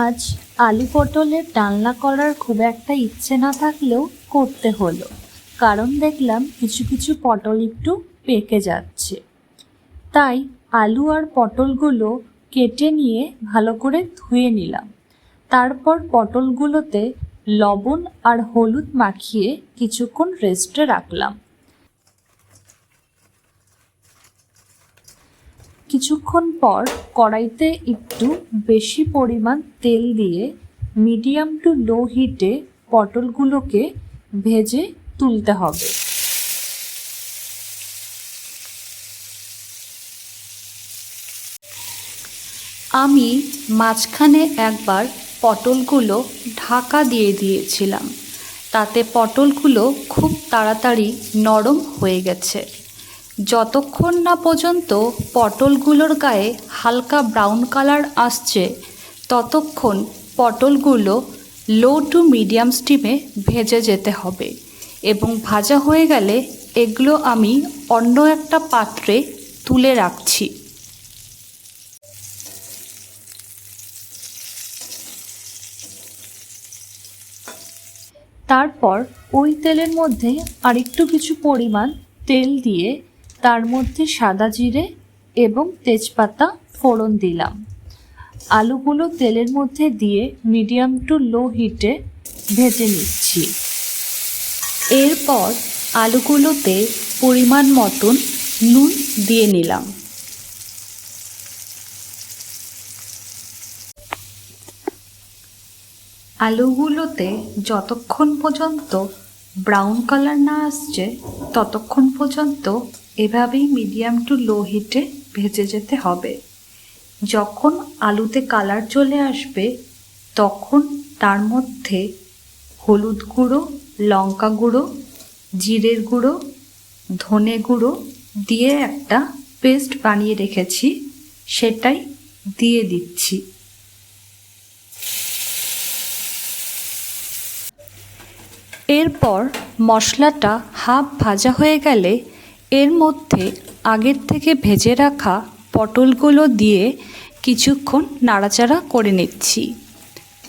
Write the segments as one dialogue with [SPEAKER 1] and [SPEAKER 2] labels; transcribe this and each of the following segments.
[SPEAKER 1] আজ আলু পটলের ডালনা করার খুব একটা ইচ্ছে না থাকলেও করতে হলো। কারণ দেখলাম কিছু কিছু পটল একটু পেকে যাচ্ছে। তাই আলু আর পটলগুলো কেটে নিয়ে ভালো করে ধুয়ে নিলাম। তারপর পটলগুলোতে লবণ আর হলুদ মাখিয়ে কিছুক্ষণ রেস্টে রাখলাম। কিছুক্ষণ পর কড়াইতে একটু বেশি পরিমাণ তেল দিয়ে মিডিয়াম টু লো হিটে পটলগুলোকে ভেজে তুলতে হবে। আমি মাঝখানে একবার পটলগুলো ঢাকা দিয়ে দিয়েছিলাম। তাতে পটলগুলো খুব তাড়াতাড়ি নরম হয়ে গেছে। যতক্ষণ না পর্যন্ত পটলগুলোর গায়ে হালকা ব্রাউন কালার আসছে, ততক্ষণ পটলগুলো লো টু মিডিয়াম স্টিমে ভেজে যেতে হবে এবং ভাজা হয়ে গেলে এগুলো আমি অন্য একটা পাত্রে তুলে রাখছি। তারপর ওই তেলের মধ্যে আরেকটু কিছু পরিমাণ তেল দিয়ে তার মধ্যে সাদা জিরে এবং তেজপাতা ফোড়ন দিলাম। আলুগুলো তেলের মধ্যে দিয়ে মিডিয়াম টু লো হিটে ভেজে নিচ্ছি। এরপর আলুগুলোতে পরিমাণ মতন নুন দিয়ে নিলাম। আলুগুলোতে যতক্ষণ পর্যন্ত ব্রাউন কালার না আসছে, ততক্ষণ পর্যন্ত এভাবেই মিডিয়াম টু লো হিটে ভেজে যেতে হবে। যখন আলুতে কালার চলে আসবে, তখন তার মধ্যে হলুদ গুঁড়ো, লঙ্কা গুঁড়ো, জিরের গুঁড়ো, ধনে গুঁড়ো দিয়ে একটা পেস্ট বানিয়ে রেখেছি, সেটাই দিয়ে দিচ্ছি। এরপর মশলাটা হাফ ভাজা হয়ে গেলে এর মধ্যে আগের থেকে ভেজে রাখা পটলগুলো দিয়ে কিছুক্ষণ নাড়াচাড়া করে নিচ্ছি।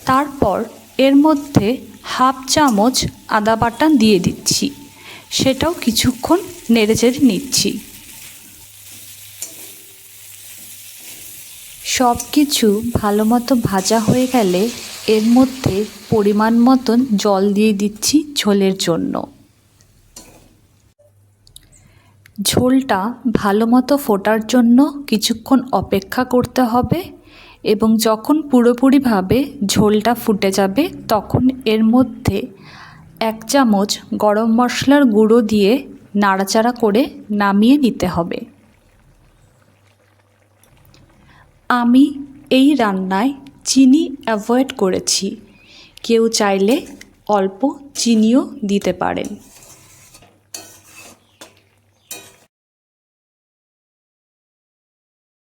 [SPEAKER 1] তারপর এর মধ্যে হাফ চামচ আদা বাটা দিয়ে দিচ্ছি। সেটাও কিছুক্ষণ নেড়েচেড়ে নিচ্ছি। সব কিছু ভালো মতো ভাজা হয়ে গেলে এর মধ্যে পরিমাণ মতন জল দিয়ে দিচ্ছি ঝোলের জন্য। ঝোলটা ভালো মতো ফোটার জন্য কিছুক্ষণ অপেক্ষা করতে হবে এবং যখন পুরোপুরিভাবে ঝোলটা ফুটে যাবে, তখন এর মধ্যে এক চামচ গরম মশলার গুঁড়ো দিয়ে নাড়াচাড়া করে নামিয়ে নিতে হবে। আমি এই রান্নায় চিনি অ্যাভয়েড করেছি। কেউ চাইলে অল্প চিনিও দিতে পারেন।